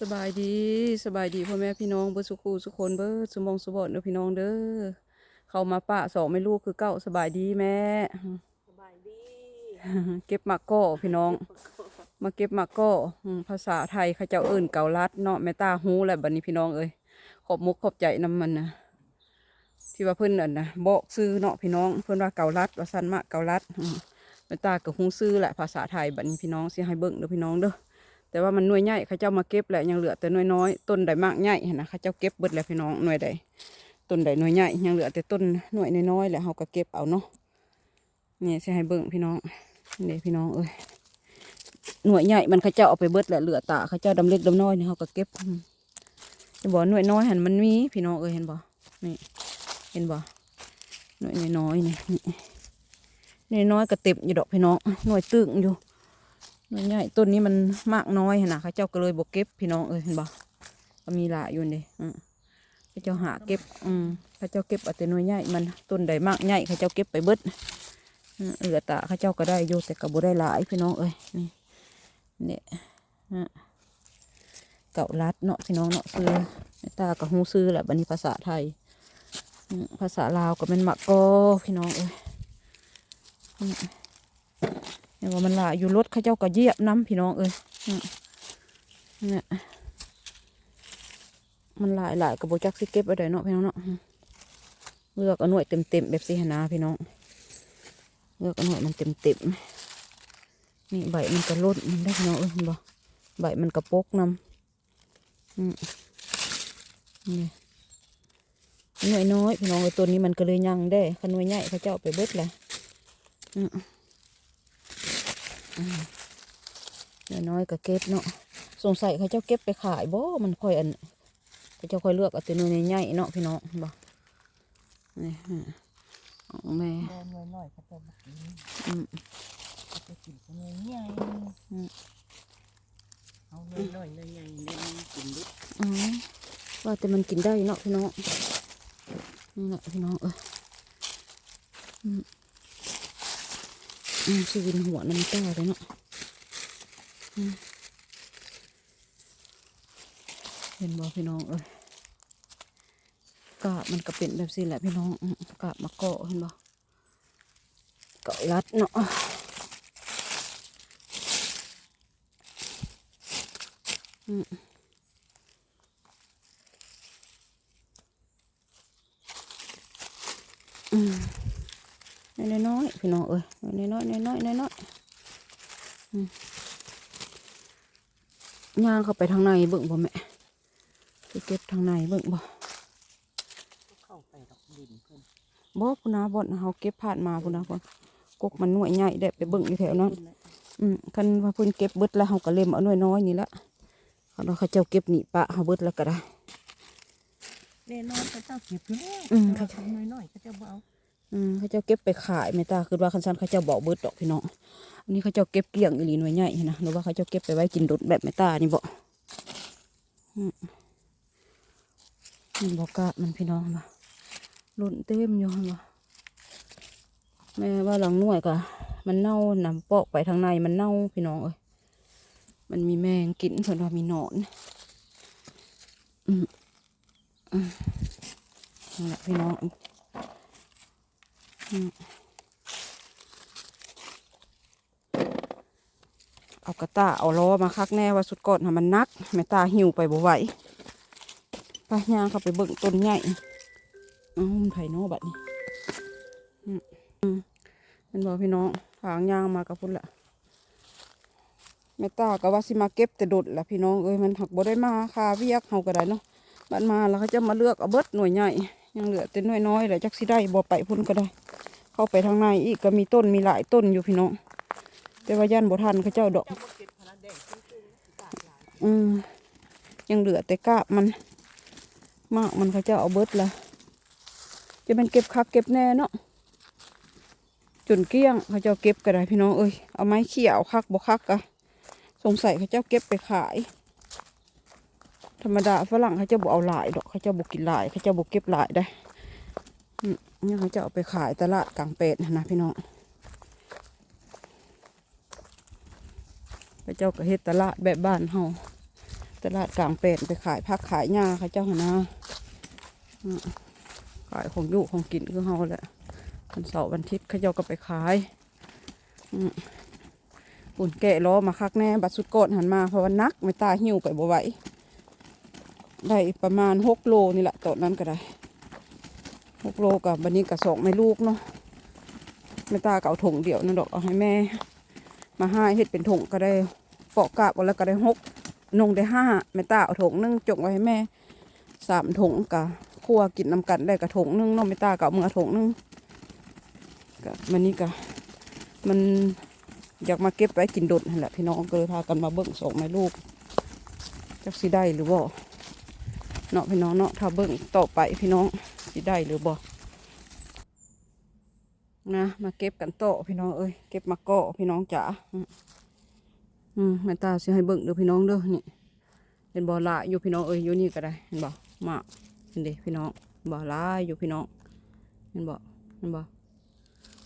สบายดีสบายดีพ่อแม่พี่น้องเบิดสุขูสุขคนเบิดสุมองสุบอดเด้อพี่น้องเด้อเข้ามาปะสองไม่ลูกคือเก้าสบายดีแม่สบายดีเก็บหมากก้อพี่น้อง มาเก็บหมากก้ออืมภาษาไทยเขาเจ้าเอิ้นเกาลัดเนาะแม่ตาฮู้แหละบัดนี้พี่น้องเอ้ยขอบมุกขอบใจนำมันนะที่ว่าเพิ่นอันนะบอกซื้อเนาะพี่น้อง เพิ่นว่าเกาลัดว่าซั่นมะเกาลัดอืมแม่ตาก็ฮู้ซื้อแหละภาษาไทยบัดนี้พี่น้องสิให้เบิ่งเด้อพี่น้องเด้อ แต่ว่ามันหน่วยใหญ่เขาเจ้ามาเก็บแหละยังเหลือแต่หน่วยน้อยต้นใดมากใหญ่นะเขาเจ้าเก็บเบิดแล้วพี่น้องหน่วยใดต้นใดหน่วยใหญ่ยังเหลือแต่ต้นหน่วยน้อยๆแหละเขาก็เก็บเอาเนาะนี่สิให้เบิ่งพี่น้องนี่พี่น้องเอ้ยหน่วยใหญ่มันเขาเจ้าเอาไปเบิดแหละเหลือตาเขาเจ้าดำเล็กดำน้อยเนี่เขาก็เก็บจะบอกหน่วยน้อยหันมันมีพี่น้องเอ้ยเห็นบ่นี่เห็นบ่หน่วยน้อยๆนี่นี่น้อยก็เต็มอยู่ดอกพี่น้องหน่วยตึงอยู่ หน่วยใหญ่ต้นนี้มันมากน้อยหั่นะเขาเจ้าก็เลยบกเก็บพี่น้องเอ้ยเห็นบ่ก็มีหลายอยู่นี่อืมเขาเจ้าหาเก็บ อืมเขาเจ้าเก็บเอาแต่หน่วยใหญ่มันต้นใดมากใหญ่เขาเจ้าเก็บไปเบิดอืมเหลือตาเขาเจ้าก็ได้อยู่แต่ก็บ่ได้หลายพี่น้องเอ้ยนี่เนี่ยฮะเก่าลัดเนาะพี่น้องเนาะซื้อตากับฮูซื้อแหละบัดนี้ภาษาไทย ภาษาลาวก็เป็นมักกอพี่น้องเอ้ย นว่ามันลายอยู่รถเขาเจ้าก็เยียบน้ำพี่น้องเอ้ยอืมเนี่ยมันหลายหลายกระโบจักสิเก็บไว้ได้เนาะพี่น้องเนาะเลือกเอาหน่วยเต็มเต็มแบบสิหนาพี่น้อง เลือกเอาหน่วยมันเต็มเต็มนี่ใบมันกระลดมันได้พี่น้องเอ้ยบ่ใบมันกระปกน้ำนี่หน่วยน้อยพี่น้องเอ้ยตัวนี้มันก็เลยยังได้ขนวยใหญ่เขาเจ้าไปเบิดแหละอืม น้อยๆก็เก็บเนาะสงสัยเขาเจ้าเก็บไปขายบ่ มันค่อยอันเขาเจ้าค่อยเลือกเอาแต่เนื้อใหญ่ๆเนาะพี่น้องบ่นี่ฮะของแม่โดนหน่อยหน่อยเขาจะมากินอืมเขาจะกินเป็นหน่อยใหญ่อืมเอาหน่อยหน่อยหน่อยใหญ่เล่นกินดิอ๋อว่าแต่มันกินได้เนาะพี่น้องนี่แหละพี่น้องเออ อืมอืมชีวินหัวน้ำตาเลยเนาะเห็นบ่พี่น้องเอ้ยกาบมันก็เป็นแบบนี้แหละพี่น้องอืมกาบมะเกาะเห็นบ่เกาะรัดเนาะอืมอืม น้อยๆพี่น้องเอ้ยน้อยๆน้อยๆน้อยๆอืมย่างเข้าไปทางในเบิ่งบ่แม่ไปเก็บทางในเบิ่งบ่เข้าไปดอกดินเพิ่นบ่พุ่นนะบ่เฮาเก็บผ่านมาพุ่นนะพุ่นกกมันหน่วยใหญ่ได้ไปเบิ่งอยู่แถวนั้นขึ้นแล้วอืมคันว่าเพิ่นเก็บเบิดแล้วเฮาก็เล็มเอาน้อยๆนี่ละคันว่าเขาเจ้าเก็บหนีปะเฮาเบิดแล้วก็ได้แน่นอนเขาเจ้าเก็บอยู่แล้วอืมเขาทำหน่อยหน่อยเขาจะเอา อืมเขาเจ้าเก็บไปขายแม่ตาคือว่าคันซันเขาเจ้าบอกเบิดดอกพี่น้องอันนี้เขาเจ้าเก็บเกลี้ยงอีหลีหน่วยใหญ่นะหรือว่าเขาเจ้าเก็บไปไว้กินดุดแบบแม่ตานี่บ่อืมมันบอกกะมันพี่น้องบ่หล่นเต็มอยู่หั่นบ่แม่ว่าหลังหน่วยกะมันเน่านำปอกไปทางในมันเน่าพี่น้องเอ้ยมันมีแมงกินเพิ่นว่ามีหนอนอืมอืมนั่นแหละพี่น้อง เอากระตาเอาล้อมาคักแน่ว่าสุดกอนทำมันนักแม่ตาหิวไปบ่ไหวไปย่างเข้าไปเบิ่งต้นใหญ่เอ้ามันไผ่นอบัดนี้มอืมเป็นบอกพี่น้องทางย่างมากับพุ่นละแม่ตาก็ว่าสิมาเก็บแต่ดดละพี่น้องเอ้ยมันหักบ่ได้มาคาเวียกเฮาก็ได้เนาะบัดมาแล้วเขาจะมาเลือกเอาเบิดหน่วยใหญ่ยังเหลือแต่หน่วยน้อยแหละจักสิได้บ่ไปพุ่นก็ได้ เข้าไปทางในอีกก็มีต้นมีหลายต้นอยู่พี่น้องแต่ว่าย่านบ่ทันเขาเจ้าดอกเจ้าดอืมยังเหลือแต่กาบมัน มากมันเขาเจะเอาเบิดละจะเป็นเก็บคักเก็บแน่เนาะจนเกลี้ยงเขาจะเอาเก็บก็ได้พี่น้องเอ้ยเอาไม้เขี่ยเอาคักบ่คักกะสงสัยเขาเจ้าเก็บไปขาย ธรรมดาฝรั่งเขาเจะบอกเอาหลายดอกเขาเจะบอกกินหลายเขาเจะบอกเก็บหลายได้ นี่เขาจะเอาไปขายตลาดกลางเป็ดนะพี่น้องเขาเจ้าก็เฮ็ดตลาดแบบบ้านเฮาตลาดกลางเป็ดไปขายผักขายหญ้าเขาเจ้าหนะขายของอยู่ของกินคือเฮาแหละวันเสาร์วันอาทิตย์เขาเจ้าก็ไปขายอุ่นแกะล้อมาคักแน่บัดสุดโกดหันมาเพราะว่านักไม่ตาหิ้วไปบ่ไหวได้ประมาณหกโลนี่แหละตอนนั้นก็ได้ หกโลกับบันนี้กับสองไม่ลูกเนาะไม่ตาเก็เอาถงเดียวนั่นดอกเอาให้แม่ มาห้าเฮ็ดเป็นถงก็ได้ปอกกาบแล้วก็ได้หกนงได้ห้าแม่ตาเอาถงนึงจงไว้ให้แม่สามถงกะคั่วกินน้ำกันได้กะถงนึงเน้องแม่ตาเก็เมือถงนึงกะมันนี้กะมันอยากมาเก็บไว้กินดดนั่นแหละพี่น้องก็เลยพากันมาเบิ่งสองแม่ลูกจักสิได้หรือบ่เนาะพี่น้องเนาะถ้าเบิ่งต่อไปพี่น้อง สิได้หรือบ่นะมาเก็บกันโตพี่น้องเอ้ยเก็บมาก่อพี่น้องจ๋าอืมแม่ตาสิให้เบิ่งเด้อพี่น้องเด้อนี่เห็นบ่ละอยู่พี่น้องเอ้ยอยู่นี่ก็ได้เห็นบ่มาเห็นเด้พี่น้องบ่ละอยู่พี่น้องเห็นบ่เห็นบ่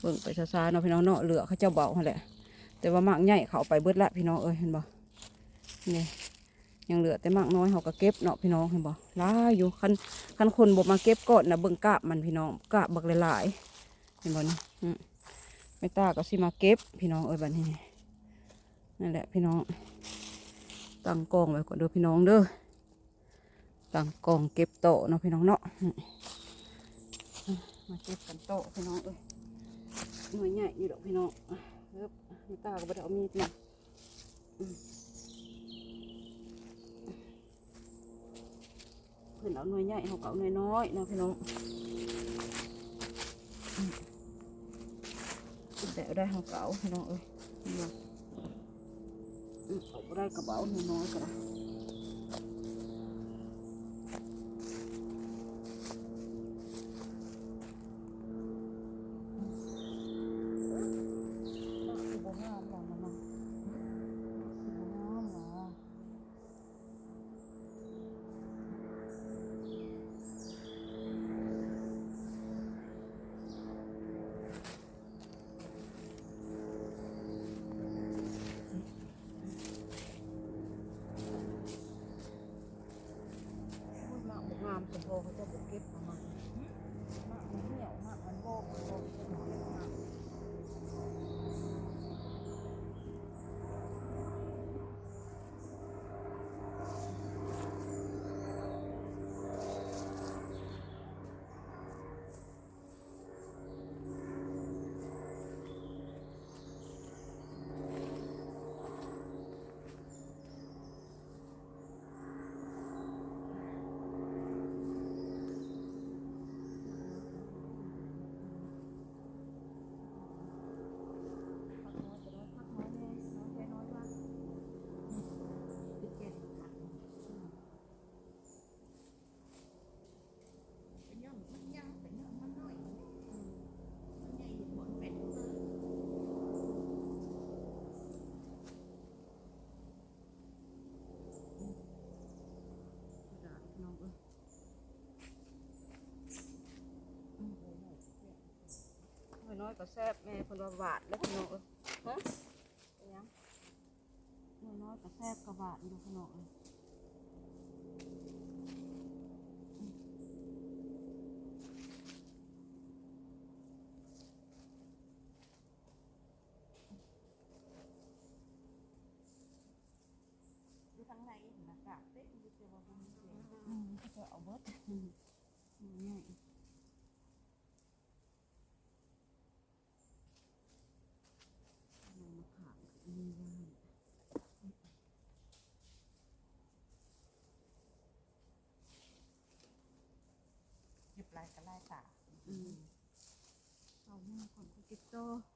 เบิ่งไปช้าๆเนาะพี่น้องเนาะเหลือเขาเจ้าเบาหั่นแหละแต่ว่ามากใหญ่เขาไปเบิดละพี่น้องเอ้ยเห็นบ่นี่ยังเหลือแต่มากน้อยเขาก็เก็บเนาะพี่น้องเห็นบ่ลายอยู่คัน คันคนบ่มาเก็บกอนนะเบิ่งกาบมันพี่น้องกาบบักหลายๆเห็นบ่นี่ไม่ตาก็สิมาเก็บพี่น้องเอ้ยบัดนี้นั่นแหละพี่น้องตั้งกองไว้ก่อนเด้อพี่น้องเด้อตั้งกองเก็บโตเนาะพี่น้องเนาะมาเก็บกันโตพี่น้องเอ้ยหน่วยใหญ่อยู่ดอกพี่น้องเอิบไม่ตาก็บ่ได้เอามีดมา อืมเพิ่นเอาหน่วยใหญ่เขาก็เอาหน่วยน้อยเนาะพี่น้องอืมแต่เอาได้เขาก็เอาพี่น้องเอ้ยเห็นบ่อืมเอาบ่ได้ก็บ่เอาหน่วยน้อยก็ได้ น้อยน้อยก็แซ่บแม่เพิ่นว่าหวานแล้วพี่น้องเอ้ยฮะเป็นหยังน้อยน้อยก็แซ่บกระบาดอยู่พี่น้องเอ้ยอยู่ทางในหน้ากากเต็มอยู่แต่ว่าบ่มีเสียงอืมเขาจะเอาเบิดอืมอืมง่ายลงมาขางนี่ได้ หยิบลายก็ลายตา อืม เอาหน้าก่อนคุกิโตอื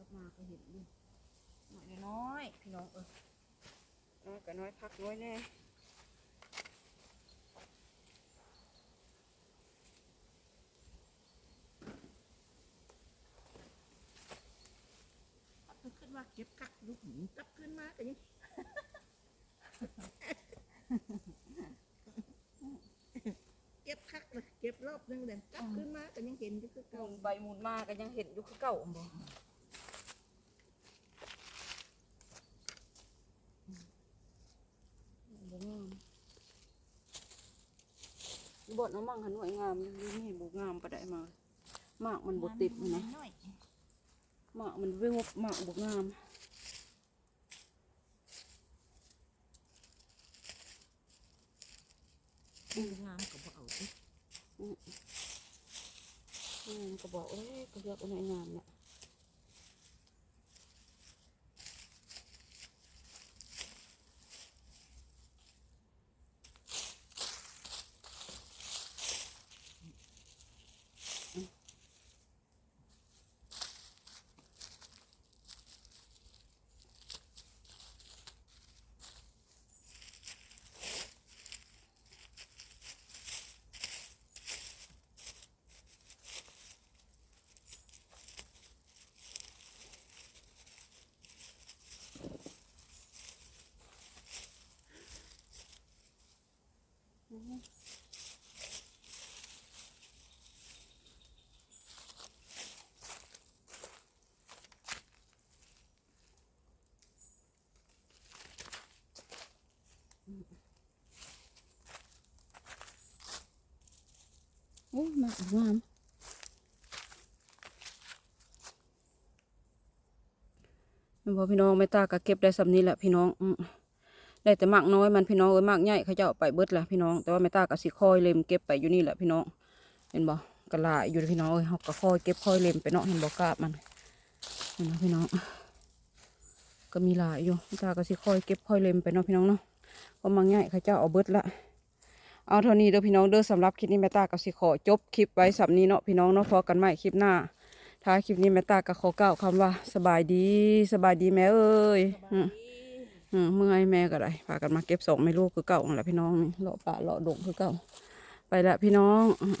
กลับมาก็เห็นอยู่หน่อยน้อยๆพี่น้องเออน้อยก็น้อยพักน้อยแน่เพิ่นขึ้นมาเก็บกักลูกหมูกลับขึ้นมาก็ยังเก็บคักเลยเก็บรอบนึงเลยกลับขึ้นมาก็ยังเห็นอยู่คือหเก่ามุนไปหมุนมาก็ยังเห็นอยู่คือเก่าบ่บ่งาม บดน้ำมังหันหน่วยงามอยู่นี่บ่งามประได้มามากมันบ่ติดนะน้อยหมากมันเวิวหมากบ่งามๆงามก็บ่เอาสิอืมก็บอกเอ้ยก็เลือกอันไหนงามเนี่ย โอ้หมากงามม่นบ่พี่น้องไม่ตาก็เก็บได้สำนี้แหละพี่น้องได้แต่หมากน้อยมันพี่น้องเอ้ยหมากใหญ่เขาจะเอาไปเบิดแหละพี่น้อง แต่ว่าไม่ตาก็สิคอยเล็มเก็บไปอยู่นี่แหละพี่น้อง เห็นบ่กระลายอยู่พี่น้องเอ้ยเฮาก็คอยเก็บคอยเล็มไปเนาะเห็นบ่กาบมันเห็นบ่พี่น้อง ก็มีหลายอยู่ไม่ตาก็สิคอยเก็บคอยเล็มไปเนาะพี่น้องเนาะพราะหมากใหญ่เขาจะเอาเบิดละ เอาเท่านี้เด้อพี่น้องเด้อสำหรับคลิปนี้แม่ตาก็สิขอจบคลิปไว้สำนี้เนาะพี่น้องเนาะพอกันใหม่คลิปหน้าท้ายคลิปนี้แม่ตาก็ขอกล่าวคำว่า สบายดีสบายดีแม่เอ้ยอืมอืมเมื่อยแม่ก็ได้พากันมาเก็บส่งไม่ลูกคือเก่าหั่นแหละพี่น้องนี่เลาะป่าเลาะดงคือเก่า ไปละพี่น้องอืม